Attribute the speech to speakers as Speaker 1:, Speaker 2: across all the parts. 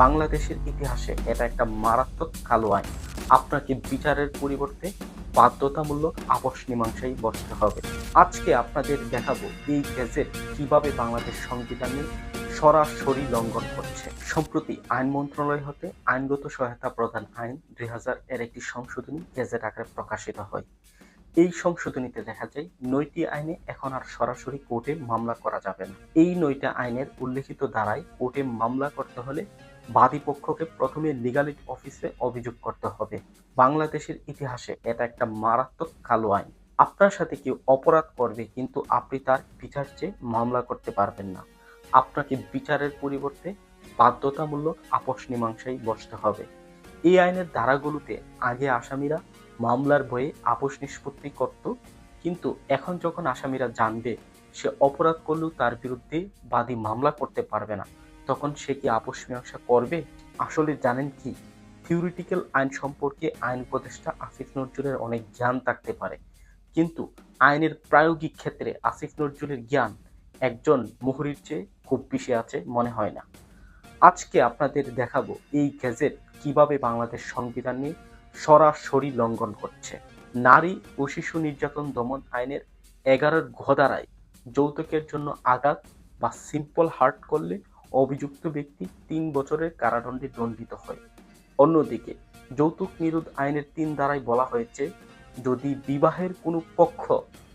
Speaker 1: বাংলাদেশের ইতিহাসে এটা একটা মারাত্মক কালো আইন। আপনাকে বিচারের পরিবর্তে বাধ্যতামূলক আপস মীমাংসায় বসতে হবে। আজকে আপনাদের দেখাবো এই গেজেট কীভাবে বাংলাদেশ সংবিধানে সরাসরি লঙ্ঘন করছে। সম্প্রতি আইন মন্ত্রণালয় হতে আইনগত সহায়তা প্রদান আইন দুই এর একটি সংশোধনী গেজেট আকারে প্রকাশিত হয়। এই সংশোধনীতে দেখা যায়, নয়টি আইনে এখন আর সরাসরি কোর্টে মামলা করা যাবে না। এই নয়টা আইনের উল্লেখিত ধারায় কোর্টে মামলা করতে হলে বাদী পক্ষকে প্রথমে লিগালিটি অফিসে অভিযোগ করতে হবে। বাংলাদেশের ইতিহাসে এটা একটা মারাত্মক কালো আইন। আপনার সাথে কেউ অপরাধ করবে কিন্তু আপনি তার বিচার চেয়ে মামলা করতে পারবেন না। আপনাকে বিচারের পরিবর্তে বাধ্যতামূলক আপস মীমাংসায় বসতে হবে। এই আইনের ধারাগুলোতে আগে আসামিরা মামলার ভয়ে আপোষ নিষ্পত্তি করত, কিন্তু এখন যখন আসামিরা জানবে, সে অপরাধ করলেও তার বিরুদ্ধে বাদী মামলা করতে পারবে না। তখন সে কি আপোষ মীমাংসা করবে? আসলে জানেন কি, থিওরিটিক্যাল আইন সম্পর্কে আইন উপদেষ্টা আসিফ নজরুলের অনেক জ্ঞান থাকতে পারে। কিন্তু আইনের প্রায়োগিক ক্ষেত্রে আসিফ নজরুলের জ্ঞান একজন মুহুরির চেয়ে খুব বেশি আছে মনে হয় না। আজকে আপনাদের দেখাবো এই গ্যাজেট কীভাবে বাংলাদেশ সংবিধান নিয়ে সরাসরি লঙ্ঘন করছে। নারী ও শিশু নির্যাতন দমন আইনের এগারোর ঘদারায় যৌতুকের জন্য আঘাত বা সিম্পল হার্ট করলে অভিযুক্ত ব্যক্তি তিন বছরের কারাদণ্ডে দণ্ডিত হয়। অন্যদিকে, যৌতুক নিরোধ আইনের তিন ধারায় বলা হয়েছে, যদি বিবাহের কোনো পক্ষ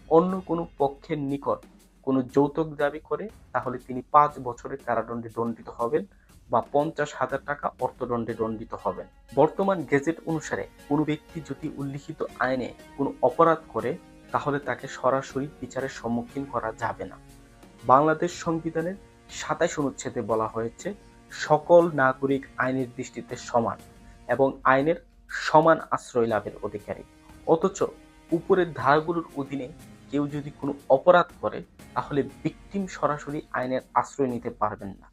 Speaker 1: অন্য কোনো পক্ষের নিকট কোনো যৌতুক দাবি করে, তাহলে তিনি পাঁচ বছরের কারাদণ্ডে দণ্ডিত হবেন বা পঞ্চাশ হাজার টাকা অর্থদণ্ডে দণ্ডিত হবেন। বর্তমান গেজেট অনুসারে কোনো ব্যক্তি যদি উল্লিখিত আইনে কোনো অপরাধ করে, তাহলে তাকে সরাসরি বিচারের সম্মুখীন করা যাবে না। বাংলাদেশ সংবিধানের সাতাইশ অনুচ্ছেদে বলা হয়েছে, সকল নাগরিক আইনের দৃষ্টিতে সমান এবং আইনের সমান আশ্রয় লাভের অধিকারী। অথচ উপরের ধারাগুলোর অধীনে কেউ যদি কোনো অপরাধ করে, তাহলে ভিকটিম সরাসরি আইনের আশ্রয় নিতে পারবেন না,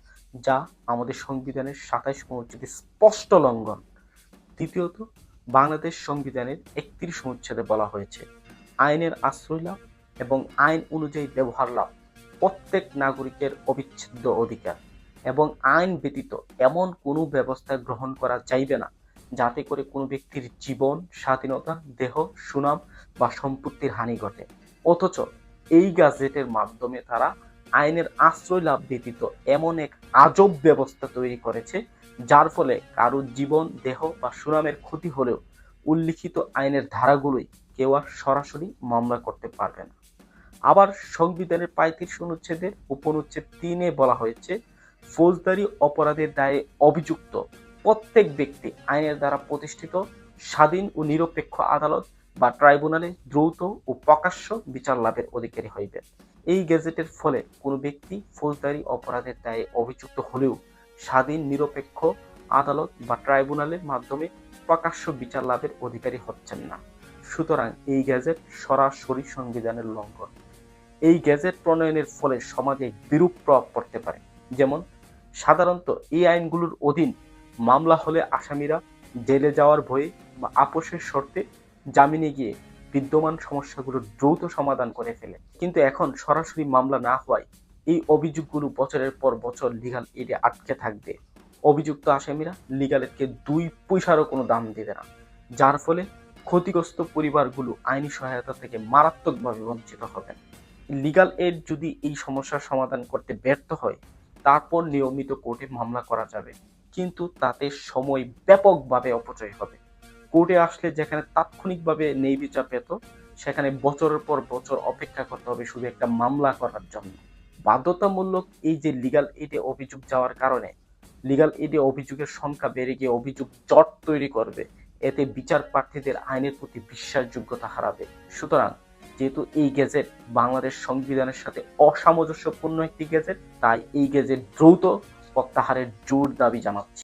Speaker 1: যা আমাদের সংবিধানের সাতাইশ অনুচ্ছেদে স্পষ্ট লঙ্ঘন। দ্বিতীয়ত, বাংলাদেশ সংবিধানের একত্রিশ অনুচ্ছেদে বলা হয়েছে, আইনের আশ্রয় লাভ এবং আইন অনুযায়ী ব্যবহার লাভ প্রত্যেক নাগরিকের অবিচ্ছেদ্য অধিকার এবং আইন ব্যতীত এমন কোনো ব্যবস্থা গ্রহণ করা যাইবে না, যাতে করে কোনো ব্যক্তির জীবন, স্বাধীনতা, দেহ, সুনাম বা সম্পত্তির হানি ঘটে। অথচ এই গ্যাজেটের মাধ্যমে তারা আইনের আশ্রয় লাভ ব্যতীত এমন এক আজব ব্যবস্থা তৈরি করেছে, যার ফলে কারও জীবন, দেহ বা সুনামের ক্ষতি হলেও উল্লিখিত আইনের ধারাগুলোই কেউ আর সরাসরি মামলা করতে পারবে না। আবার সংবিধানের পঁয়ত্রিশ অনুচ্ছেদের উপনুচ্ছেদ তিনে বলা হয়েছে, ফৌজদারি অপরাধের দায়ে অভিযুক্ত প্রত্যেক ব্যক্তি আইনের দ্বারা প্রতিষ্ঠিত, স্বাধীন ও নিরপেক্ষ আদালত বা ট্রাইব্যুনালে দ্রুত ও প্রকাশ্য বিচার লাভের অধিকারী হইবে। এই গেজেটের ফলে কোনো ব্যক্তি ফৌজদারি অপরাধের দায়ে অভিযুক্ত হলেও স্বাধীন, নিরপেক্ষ আদালত বা ট্রাইব্যুনালের মাধ্যমে প্রকাশ্য বিচার লাভের অধিকারী হচ্ছেন না। সুতরাং এই গ্যাজেট সরাসরি সংবিধানের লঙ্ঘন। এই গ্যাজেট প্রণয়নের ফলে সমাজে বিরূপ প্রভাব পড়তে পারে। যেমন, সাধারণত এই আইনগুলোর অধীন মামলা হলে আসামিরা জেলে যাওয়ার ভয়ে বা আপোষের শর্তে জামিনে গিয়ে বিদ্যমান সমস্যাগুলোর দ্রুত সমাধান করে ফেলে। কিন্তু এখন সরাসরি মামলা না হওয়ায় এই অভিযোগগুলো বছরের পর বছর লিগাল এডে আটকে থাকবে। অভিযুক্ত আসামিরা লিগাল এডকে দুই পয়সারও কোনো দাম দেবে না, যার ফলে ক্ষতিগ্রস্ত পরিবারগুলো আইনি সহায়তা থেকে মারাত্মকভাবে বঞ্চিত হবেন লিগাল এড যদি এই সমস্যার সমাধান করতে ব্যর্থ হয়, তারপর নিয়মিত কোর্টে মামলা করা যাবে। কিন্তু তাতে সময় ব্যাপকভাবে অপচয় হবে। কোর্টে আসলে যেখানে তাৎক্ষণিকভাবে নেই বিচার পেত, সেখানে বছরের পর বছর অপেক্ষা করতে হবে শুধু একটা মামলা করার জন্য। বাধ্যতামূলক এই যে লিগাল এডে অভিযোগ যাওয়ার কারণে লিগাল এডে অভিযোগের সংখ্যা বেড়ে গিয়ে অভিযোগ জট তৈরি করবে। এতে বিচার প্রার্থীদের আইনের প্রতি বিশ্বাসযোগ্যতা হারাবে। সুতরাং যেহেতু এই গেজেট বাংলাদেশ সংবিধানের সাথে অসামঞ্জস্যপূর্ণ একটি গেজেট, তাই এই গেজেট দ্রুত প্রত্যাহারের জোর দাবি জানাচ্ছে।